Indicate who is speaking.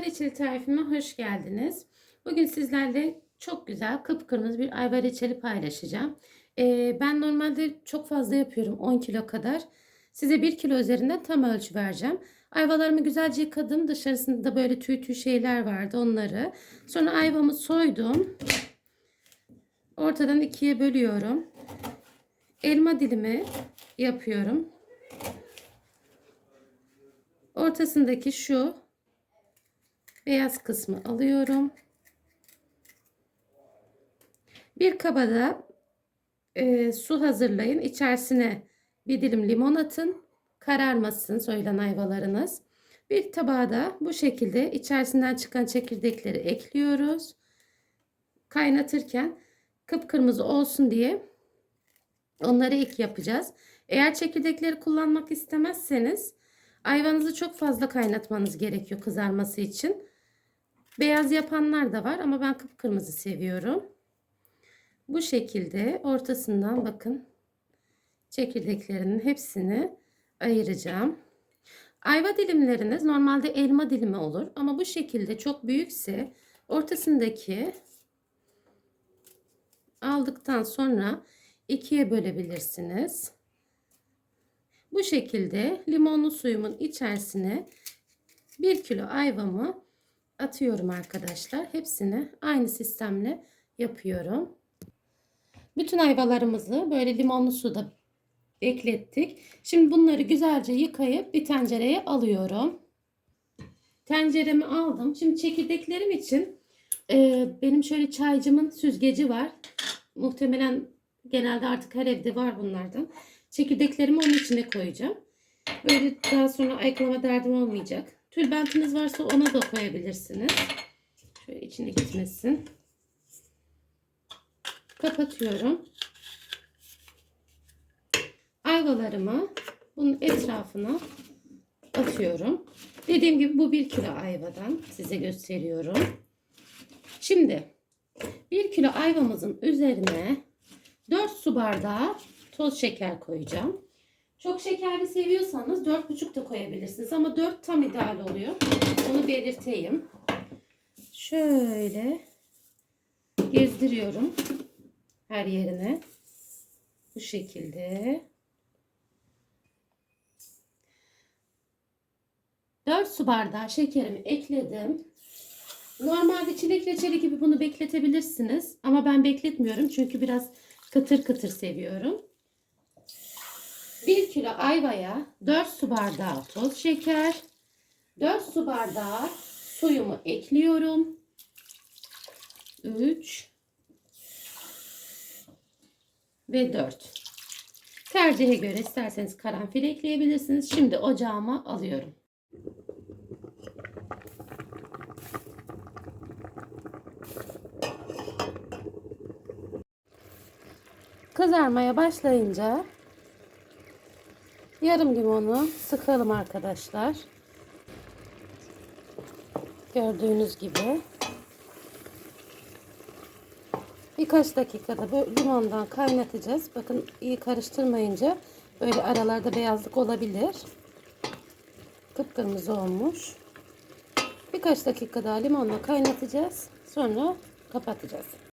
Speaker 1: Ayvar reçeli tarifime hoş geldiniz. Bugün sizlerle çok güzel kıpkırmızı bir ayvar reçeli paylaşacağım. Ee, ben normalde çok fazla yapıyorum 10 kilo kadar. Size 1 kilo üzerinden tam ölçü vereceğim. Ayvalarımı güzelce yıkadım. Dışarısında böyle tüy tüy şeyler vardı onları. Sonra ayvamı soydum. Ortadan ikiye bölüyorum. Elma dilimi yapıyorum. Ortasındaki şu beyaz kısmı alıyorum. Bir kaba da e, su hazırlayın. İçerisine bir dilim limon atın. Kararmasın soyulan ayvalarınız. Bir tabağa da bu şekilde içerisinden çıkan çekirdekleri ekliyoruz. Kaynatırken kıpkırmızı olsun diye onları ilk yapacağız. Eğer çekirdekleri kullanmak istemezseniz ayvanızı çok fazla kaynatmanız gerekiyor kızarması için. Beyaz yapanlar da var ama ben kıpkırmızı seviyorum. Bu şekilde ortasından bakın çekirdeklerinin hepsini ayıracağım. Ayva dilimleriniz normalde elma dilimi olur ama bu şekilde çok büyükse ortasındaki aldıktan sonra ikiye bölebilirsiniz. Bu şekilde limonlu suyumun içerisine 1 kilo ayvamı atıyorum arkadaşlar. Hepsini aynı sistemle yapıyorum. Bütün ayvalarımızı böyle limonlu suda eklettik. Şimdi bunları güzelce yıkayıp bir tencereye alıyorum. Tenceremi aldım. Şimdi çekirdeklerim için e, benim şöyle çaycımın süzgeci var. Muhtemelen genelde artık her evde var bunlardan. Çekirdeklerimi onun içine koyacağım. Böyle daha sonra ayıklama derdim olmayacak. Tülbentiniz varsa ona da koyabilirsiniz. Şöyle içine gitmesin. Kapatıyorum. Ayvalarımı bunun etrafına atıyorum. Dediğim gibi bu 1 kilo ayvadan size gösteriyorum. Şimdi 1 kilo ayvamızın üzerine 4 su bardağı toz şeker koyacağım. Çok şekerli seviyorsanız 4,5 da koyabilirsiniz ama 4 tam ideal oluyor. Onu belirteyim. Şöyle gezdiriyorum her yerine. Bu şekilde. 4 su bardağı şekerimi ekledim. Normalde çilek reçeli gibi bunu bekletebilirsiniz. Ama ben bekletmiyorum çünkü biraz kıtır kıtır seviyorum. 1 kilo ayvaya 4 su bardağı toz şeker, 4 su bardağı suyumu ekliyorum. 3 ve 4. Tercihe göre isterseniz karanfil ekleyebilirsiniz. Şimdi ocağıma alıyorum. Kızarmaya başlayınca yarım limonu sıkalım arkadaşlar. Gördüğünüz gibi. Birkaç dakikada böyle limondan kaynatacağız. Bakın iyi karıştırmayınca böyle aralarda beyazlık olabilir. Kıpkırmızı olmuş. Birkaç dakika daha limonla kaynatacağız. Sonra kapatacağız.